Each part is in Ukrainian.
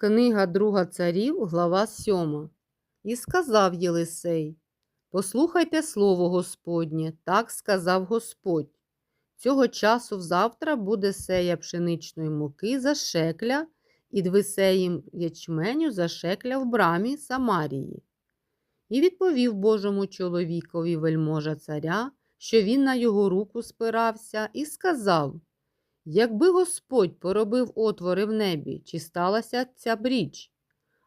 Книга Друга царів, глава 7. І сказав Єлисей: Послухайте слово Господнє, так сказав Господь. Цього часу взавтра буде сея пшеничної муки за шекля і двисеїм ячменю за шекля в брамі Самарії. І відповів Божому чоловікові вельможа царя, що він на його руку спирався, і сказав: Якби Господь поробив отвори в небі, чи сталася ця б річ?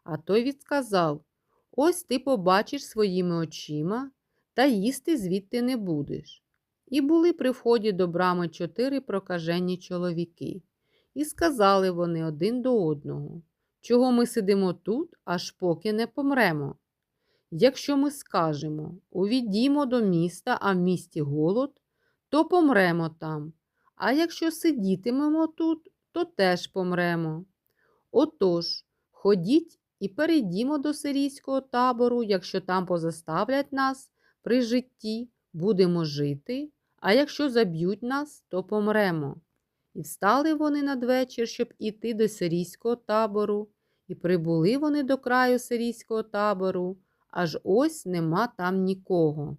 А той відказав: Ось ти побачиш своїми очима, та їсти звідти не будеш. І були при вході до брами чотири прокажені чоловіки, і сказали вони один до одного, чого ми сидимо тут, аж поки не помремо. Якщо ми скажемо увідімо до міста, а в місті голод, то помремо там. А якщо сидітимемо тут, то теж помремо. Отож, ходіть і перейдімо до сирійського табору, якщо там позаставлять нас при житті, будемо жити, а якщо заб'ють нас, то помремо. І встали вони надвечір, щоб іти до сирійського табору, і прибули вони до краю сирійського табору, аж ось нема там нікого.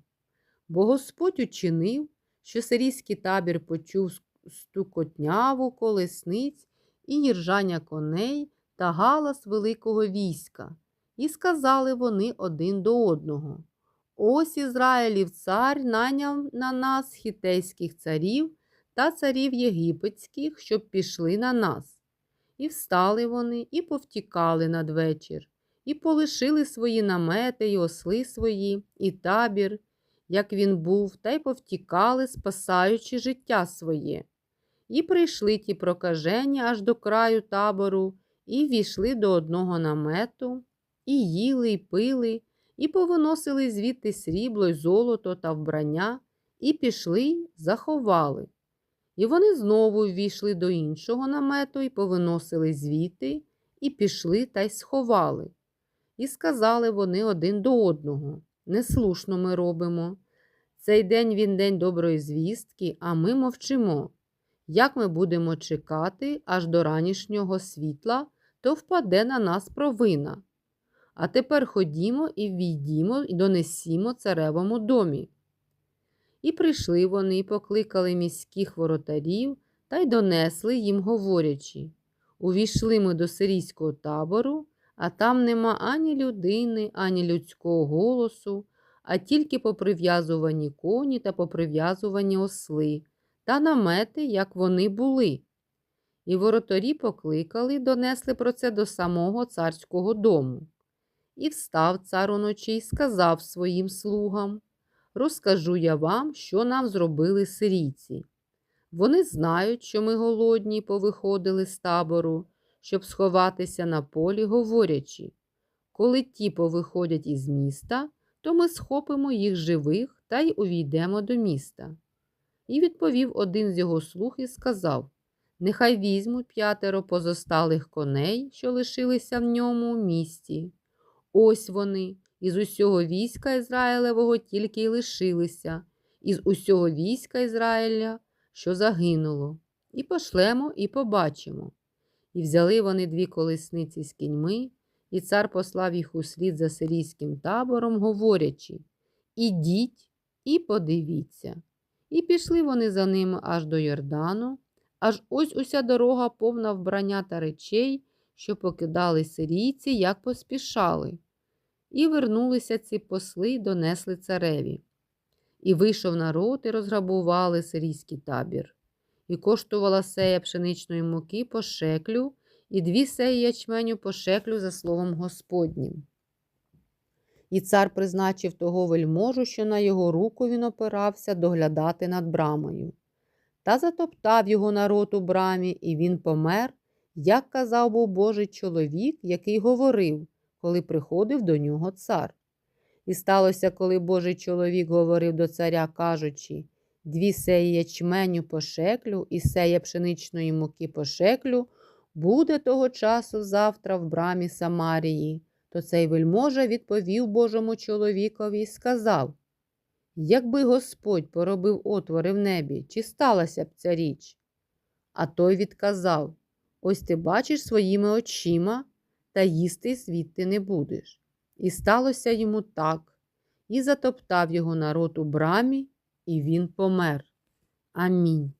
Бо Господь учинив, що сирійський табір почув стукотняву колесниць і їржання коней та галас великого війська. І сказали вони один до одного: Ось Ізраїлів цар наняв на нас хітейських царів та царів єгипетських, щоб пішли на нас. І встали вони, і повтікали надвечір, і полишили свої намети й осли свої, і табір, як він був, та й повтікали, спасаючи життя своє. І прийшли ті прокажені аж до краю табору, і війшли до одного намету, і їли, і пили, і повиносили звідти срібло й золото та вбрання, і пішли, заховали. І вони знову ввійшли до іншого намету і повиносили звідти, і пішли та й сховали. І сказали вони один до одного Неслушно ми робимо. Цей день він день доброї звістки, а ми мовчимо. Як ми будемо чекати аж до ранішнього світла, то впаде на нас провина. А тепер ходімо і війдімо і донесімо царевому домі. І прийшли вони, і покликали міських воротарів та й донесли їм, говорячи Увійшли ми до сирійського табору, а там нема ані людини, ані людського голосу, а тільки поприв'язувані коні та поприв'язувані осли та намети, як вони були. І воротарі покликали, донесли про це до самого царського дому. І встав цар уночі й сказав своїм слугам Розкажу я вам, що нам зробили сирійці. Вони знають, що ми голодні повиходили з табору, щоб сховатися на полі, говорячи коли ті повиходять із міста, то ми схопимо їх живих та й увійдемо до міста. І відповів один з його слуг і сказав Нехай візьмуть п'ятеро позосталих коней, що лишилися в ньому у місті. Ось вони, із усього війська Ізраїлевого тільки й лишилися, із усього війська Ізраїля, що загинуло, і пошлемо, і побачимо. І взяли вони дві колесниці з кіньми, і цар послав їх услід за сирійським табором, говорячи Ідіть і подивіться. І пішли вони за ними аж до Йордану, аж ось уся дорога повна вбрання та речей, що покидали сирійці, як поспішали. І вернулися ці посли й донесли цареві. І вийшов народ, і розграбували сирійський табір. І коштувала сея пшеничної муки по шеклю, і дві сеї ячменю по шеклю за словом Господнім. І цар призначив того вельможу, що на його руку він опирався доглядати над брамою. Та затоптав його народ у брамі, і він помер, як казав був Божий чоловік, який говорив, коли приходив до нього цар. І сталося, коли Божий чоловік говорив до царя, кажучи дві сеї ячменю по шеклю і сея пшеничної муки по шеклю, буде того часу завтра в брамі Самарії то цей вельможа відповів Божому чоловікові і сказав Якби Господь поробив отвори в небі, чи сталася б ця річ? А той відказав Ось ти бачиш своїми очима, та їсти звідти не будеш. І сталося йому так, і затоптав його народ у брамі, і він помер. Амінь.